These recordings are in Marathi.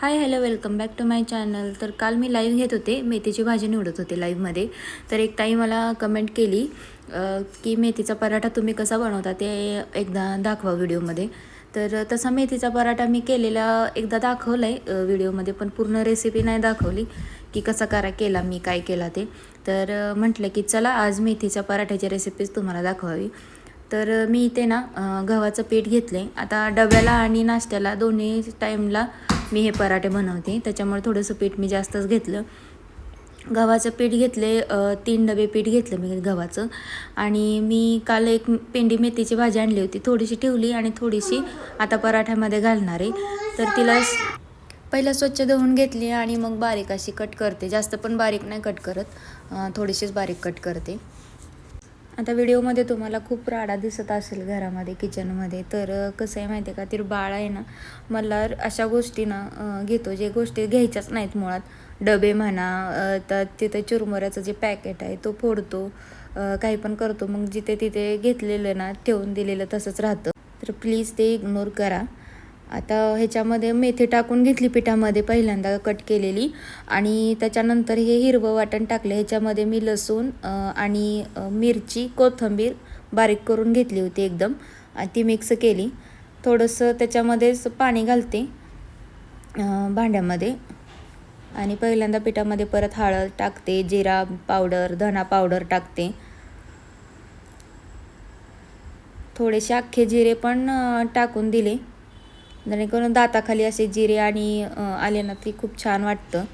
Hi hello welcome back to my channel तर काल मी लाईव्ह घेत होते मेथीची भाजी निवडत होते लाईव्हमध्ये तर एक ताई मला कमेंट केली की मेथीचा पराठा तुम्ही कसा बनवता ते एकदा दाखवा व्हिडिओमध्ये तर तसा मेथीचा पराठा मी केलेला एकदा दाखवला आहे व्हिडिओमध्ये पण पूर्ण रेसिपी नाही दाखवली की कसा करा केला मी काय केला ते. तर म्हटलं की चला आज मेथीच्या पराठ्याची रेसिपीज तुम्हाला दाखवावी. तर मी इथे ना गव्हाचं पीठ घेतले आता डब्याला आणि नाश्त्याला दोन्ही टाईमला मी हे पराठे बनवते. त्याच्यामुळे थोडंसं पीठ मी जास्तच घेतलं. गव्हाचं पीठ घेतले तीन डबे पीठ घेतलं मी गव्हाचं. आणि मी काल एक पेंडी मेथीची भाजी आणली होती. थोडीशी ठेवली आणि थोडीशी आता पराठ्यामध्ये घालणार आहे. तर तिला पहिला पहिलं स्वच्छ धुवून घेतली आणि मग बारीक अशी कट करते. जास्त पण बारीक नाही कट करत. थोडीशीच बारीक कट करते. आता व्हिडिओमध्ये तुम्हाला खूप राडा दिसत असेल घरामध्ये किचनमध्ये तर कसं आहे माहिती आहे का? ती बाळ आहे ना मला अशा गोष्टी ना घेतो जे गोष्टी घ्यायच्याच नाहीत मुळात. डबे म्हणा तर तिथे चुरमुऱ्याचं जे पॅकेट आहे तो फोडतो काही पण करतो. मग जिथे तिथे घेतलेलं ना ठेवून दिलेलं तसंच राहतं. तर प्लीज ते इग्नोर करा. आता ह्याच्यामध्ये मेथी टाकून घेतली पिठामध्ये पहिल्यांदा कट केलेली. आणि त्याच्यानंतर हे हिरवं वाटण टाकलं. ह्याच्यामध्ये मी लसूण आणि मिरची कोथिंबीर बारीक करून घेतली होती एकदम. आणि ती मिक्स केली. थोडंसं त्याच्यामध्येच पाणी घालते भांड्यामध्ये. आणि पहिल्यांदा पिठामध्ये परत हळद टाकते जिरा पावडर धना पावडर टाकते. थोडेसे अख्खे जिरे पण टाकून दिले. जेणेकरून दाताखाली असे जिरे आणि आले ना ते खूप छान वाटतं.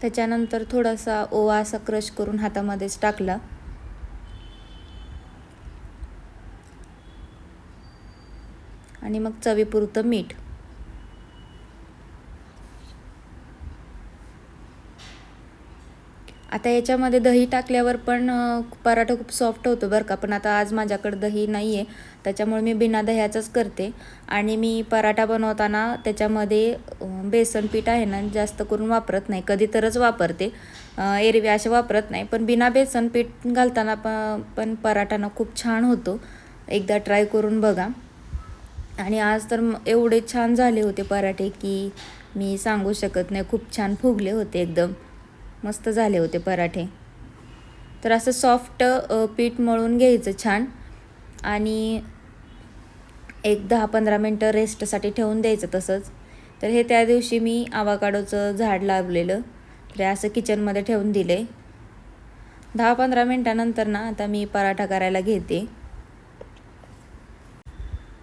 त्याच्यानंतर थोडासा ओवा असा क्रश करून हातामध्येच टाकला. आणि मग चवीपुरतं मीठ. आता याच्यामध्ये दही टाकल्यावर पण पराठा खूप सॉफ्ट होतो बरं का. पण आता आज माझ्याकडे दही नाही आहे त्याच्यामुळे मी बिना दह्याचंच करते. आणि मी पराठा बनवताना त्याच्यामध्ये बेसन पीठ आहे ना जास्त करून वापरत नाही. कधी तरच वापरते. एरवी असे वापरत नाही. पण बिना बेसन पीठ घालताना प पण पराठा ना खूप छान होतो. एकदा ट्राय करून बघा. आणि आज तर एवढे छान झाले होते पराठे की मी सांगू शकत नाही. खूप छान फुगले होते एकदम. मस्त झाले होते पराठे. तर असं सॉफ्ट पीठ मळून घ्यायचं छान. आणि एक दहा पंधरा मिनटं रेस्टसाठी ठेवून द्यायचं तसंच. तर हे त्या दिवशी मी आवाकाडोचं झाड लावलेलं. तर असं किचनमध्ये ठेवून दिले. दहा पंधरा मिनटानंतर ना आता मी पराठा करायला घेते.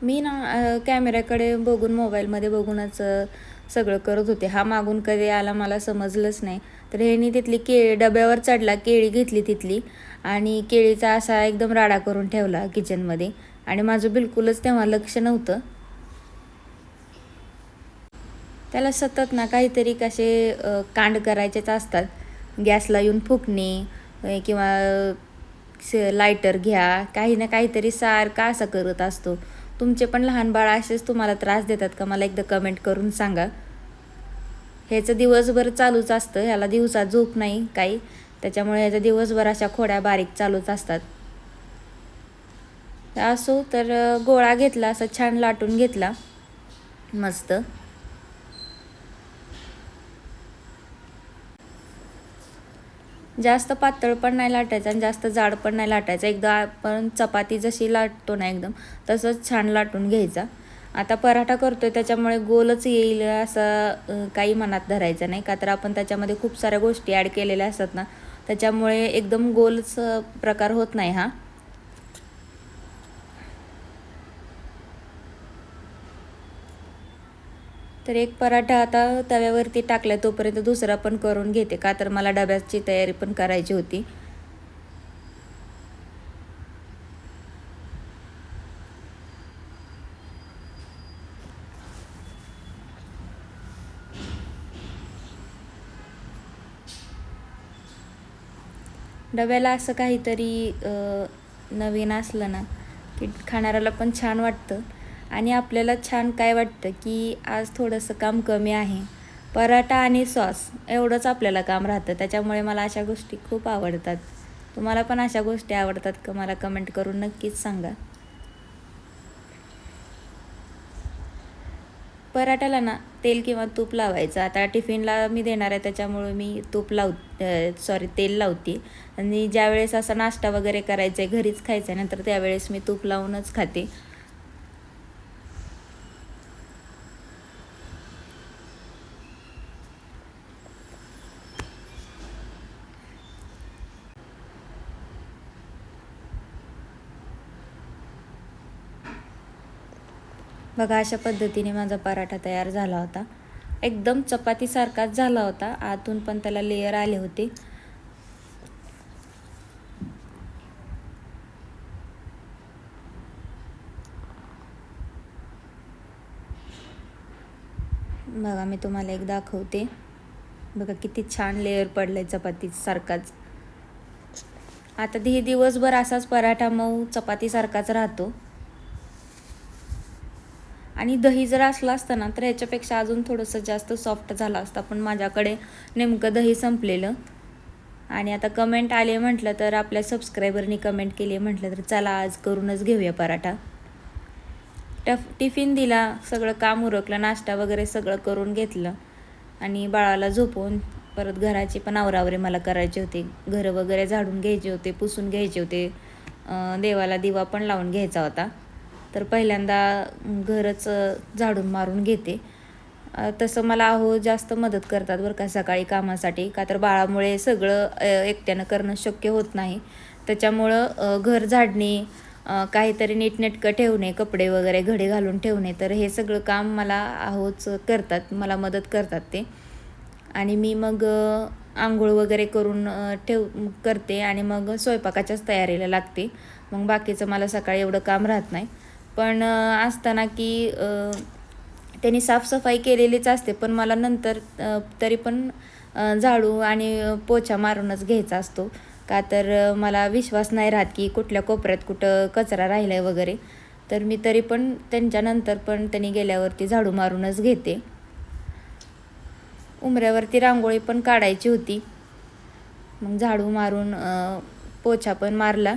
मी ना कॅमेऱ्याकडे बघून मोबाईलमध्ये बघूनच सगळं करत होते. हा मागून कधी आला मला समजलंच नाही. तर ह्यानी तिथली केळी डब्यावर चढला केळी घेतली तिथली आणि केळीचा असा एकदम राडा करून ठेवला किचनमध्ये आणि माझं बिलकुलच तेव्हा लक्ष नव्हतं. त्याला सतत ना काहीतरी कसे कांड करायचेच असतात. गॅसला येऊन फुकणे किंवा स- लायटर घ्या काही ना काहीतरी सारखा असा करत असतो. तुमचे पण लहान बाळ असेच तुम्हाला त्रास देतात का? मला एकदा कमेंट करून सांगा. ह्याचं दिवसभर चालूच असतं. ह्याला दिवसात झोप नाही काही. त्याच्यामुळे ह्याचा दिवसभर अशा खोड्या बारीक चालूच असतात. असो तर गोळा घेतला असा छान लाटून घेतला. मस्त. जास्त पातळ पण नाही लाटायचं आणि जास्त जाड पण नाही लाटायचं. एकदा आपण चपाती जशी लाटतो ना एकदम तसंच छान लाटून घ्यायचा. आता पराठा करतोय त्याच्यामुळे गोलच येईल असं काही मनात धरायचं नाही. का तर आपण त्याच्यामध्ये खूप साऱ्या गोष्टी ॲड केलेल्या असतात ना त्याच्यामुळे एकदम गोलच प्रकार होत नाही हा. तर एक पराठा आता तव्यावरती टाकला तोपर्यंत दुसरा पण करून घेते. का तर मला डब्याची तयारी पण करायची होती. डब्याला असं काहीतरी नवीन असलं ना की खाणाऱ्याला पण छान वाटतं. आणि आपल्याला छान काय वाटतं की आज थोडंसं काम कमी आहे. पराठा आणि सॉस एवढंच आपल्याला काम राहतं. त्याच्यामुळे मला अशा गोष्टी खूप आवडतात. तुम्हाला पण अशा गोष्टी आवडतात का? मला कमेंट करून नक्कीच सांगा. पराठ्याला ना तेल किंवा तूप लावायचं. आता टिफिनला मी देणार आहे त्याच्यामुळे मी तूप लाव सॉरी तेल लावते. आणि ज्यावेळेस असा नाश्ता वगैरे करायचा आहे घरीच खायचं आहे नंतर त्यावेळेस मी तूप लावूनच खाते. बघा अशा पद्धतीने माझा पराठा तयार झाला होता. एकदम चपातीसारखाच झाला होता. आतून पण त्याला लेयर आले होते. बघा मी तुम्हाला एक दाखवते. बघा किती छान लेअर पडलं आहे चपातीसारखाच. आता हे दिवसभर असाच पराठा मऊ चपातीसारखाच राहतो. आणि दही जर असलं असतं ना तर ह्याच्यापेक्षा अजून थोडंसं जास्त सॉफ्ट झालं असतं. पण माझ्याकडे नेमकं दही संपलेलं. आणि आता कमेंट आले म्हटलं तर आपल्या सबस्क्रायबरनी कमेंट केली म्हटलं तर चला आज करूनच घेऊया पराठा. टफ टिफिन दिला सगळं काम उरकलं नाश्ता वगैरे सगळं करून घेतलं. आणि बाळाला झोपवून परत घराची पण आवरावरे मला करायचे होते. घरं वगैरे झाडून घ्यायचे होते पुसून घ्यायचे होते. देवाला दिवा पण लावून घ्यायचा होता. तर पहिल्यांदा घरच झाडून मारून घेते. तसं मला अहो जास्त मदत करतात बरं का सकाळी कामासाठी. का तर बाळामुळे सगळं एकट्यानं करणं शक्य होत नाही. त्याच्यामुळं घर झाडणे काहीतरी नीटनेटकं ठेवणे कपडे वगैरे घडे घालून ठेवणे तर हे सगळं काम मला आहोच करतात मला मदत करतात ते. आणि मी मग आंघोळ वगैरे करून ठेव करते आणि मग स्वयंपाकाच्याच तयारीला लागते. मग बाकीचं मला सकाळी एवढं काम राहत नाही. पण असताना की त्यांनी साफसफाई केलेलीच असते पण मला नंतर तरी पण झाडू आणि पोछा मारूनच घ्यायचा असतो. का तर मला विश्वास नाही राहत की कुठल्या कोपऱ्यात कुठं कचरा राहिला आहे वगैरे. तर मी तरी पण त्यांच्यानंतर पण त्यांनी गेल्यावरती झाडू मारूनच घेते. उमऱ्यावरती रांगोळी पण काढायची होती. मग झाडू मारून पोछा पण मारला.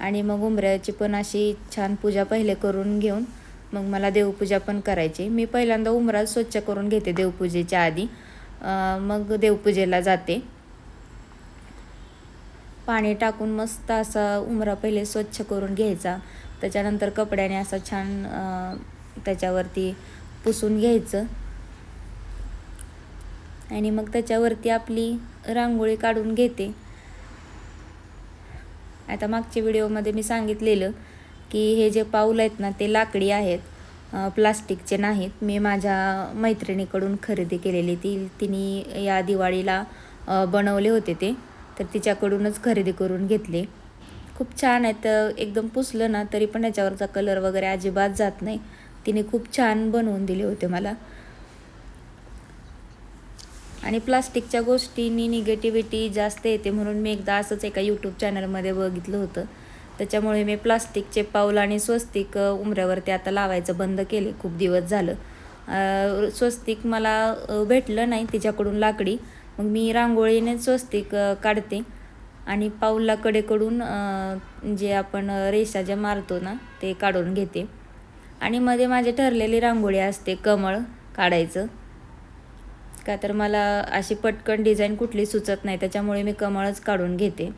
आणि मग उंबऱ्याची पण अशी छान पूजा पहिले करून घेऊन मग मला देवपूजा पण करायची. मी पहिल्यांदा उमरा स्वच्छ करून घेते देवपूजेच्या आधी. मग देवपूजेला जाते. पाणी टाकून मस्त असा उमरा पहिले स्वच्छ करून घ्यायचा. त्याच्यानंतर कपड्याने असं छान त्याच्यावरती पुसून घ्यायचं. आणि मग त्याच्यावरती आपली रांगोळी काढून घेते. आता मागच्या व्हिडिओमध्ये मी सांगितलेलं की हे जे पाऊल आहेत ना ते लाकडी आहेत प्लास्टिकचे नाहीत. मी माझ्या मैत्रिणीकडून खरेदी केलेली ती. तिने या दिवाळीला बनवले होते ते. तर तिच्याकडूनच खरेदी करून घेतले. खूप छान आहेत. एकदम पुसलं ना तरी पण याच्यावरचा कलर वगैरे अजिबात जात नाही. तिने खूप छान बनवून दिले होते मला. आणि प्लास्टिकच्या गोष्टींनी निगेटिव्हिटी जास्त येते म्हणून मी एकदा असंच एका यूट्यूब चॅनलमध्ये बघितलं होतं. त्याच्यामुळे मी प्लास्टिकचे पाऊल आणि स्वस्तिक उमऱ्यावरती आता लावायचं बंद केले. खूप दिवस झालं. स्वस्तिक मला भेटलं नाही तिच्याकडून लाकडी. मग मी रांगोळीने स्वस्तिक काढते. आणि पाऊलला कडेकडून जे आपण रेषा ज्या मारतो ना ते काढून घेते. आणि मध्ये माझे ठरलेली रांगोळी असते कमळ काढायचं. का तर मला अशी पटकन डिझाईन कुठली सुचत नाही. त्याच्यामुळे मी कमळच काढून घेते.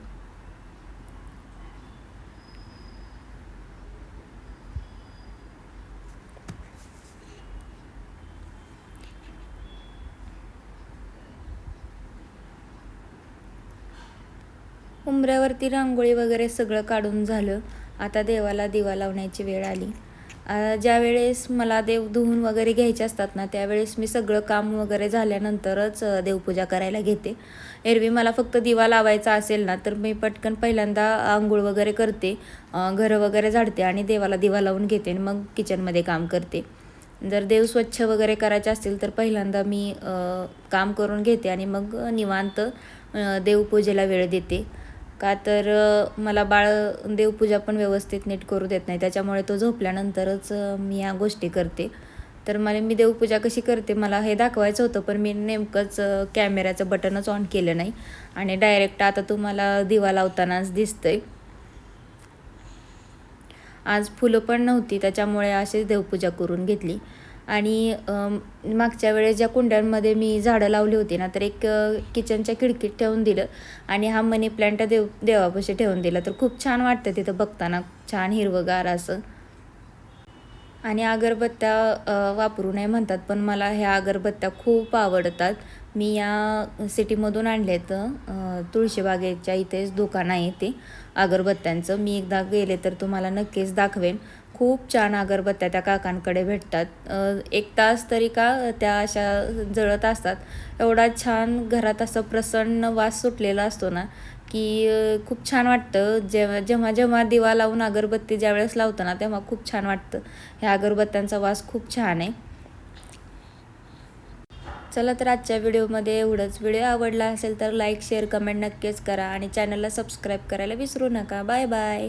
उंबऱ्यावरती रांगोळी वगैरे सगळं काढून झालं. आता देवाला दिवा लावण्याची वेळ आली. ज्या वेळेस मला देव धुवून वगैरे घ्यायचे असतात ना त्यावेळेस मी सगळं काम वगैरे झाल्यानंतरच देवपूजा करायला घेते. एरवी मला फक्त दिवा लावायचा असेल ना तर मी पटकन पहिल्यांदा आंघोळ वगैरे करते घरं वगैरे झाडते आणि देवाला दिवा लावून घेते आणि मग किचनमध्ये काम करते. जर देव स्वच्छ वगैरे करायचे असतील तर पहिल्यांदा मी काम करून घेते आणि मग निवांत देवपूजेला वेळ देते. का तर मला बाळ देवपूजा पण व्यवस्थित नीट करू देत नाही. त्याच्यामुळे तो झोपल्यानंतरच मी या गोष्टी करते. तर मला मी देवपूजा कशी करते मला हे दाखवायचं होतं पण मी नेमकंच कॅमेऱ्याचं बटनच ऑन केलं नाही. आणि डायरेक्ट आता तुम्हाला दिवा लावतानाच दिसतंय. आज फुलं पण नव्हती त्याच्यामुळे अशीच देवपूजा करून घेतली. आणि मागच्या वेळेस ज्या कुंड्यांमध्ये मी झाडं लावली होती ना तर एक किचनच्या खिडकीत ठेवून दिलं आणि हा मनी प्लांट देव देवापाशी ठेवून दिला. तर खूप छान वाटतं तिथं बघताना छान हिरवंगार असं. आणि अगरबत्त्या वापरू नये म्हणतात पण मला ह्या अगरबत्त्या खूप आवडतात. मी या सिटीमधून आणले तर तुळशीबागेच्या इथेच दुकान आहे ते अगरबत्त्यांचं. मी एकदा गेले तर तुम्हाला नक्कीच दाखवेन. खूप छान अगरबत्त्या त्या काकांकडे भेटतात. एक तास तरी का त्या अशा जळत असतात. एवढा छान घरात असं प्रसन्न वास सुटलेला असतो ना की खूप छान वाटतं. जेव्हा जेव्हा जेव्हा दिवा लावून अगरबत्ती ज्यावेळेस लावतो ना तेव्हा खूप छान वाटतं. ह्या अगरबत्त्यांचा वास खूप छान आहे. चला तर आजच्या व्हिडिओमध्ये एवढंच. व्हिडिओ आवडला असेल तर लाईक शेअर कमेंट नक्कीच करा आणि चॅनलला सबस्क्राईब करायला विसरू नका. Bye bye.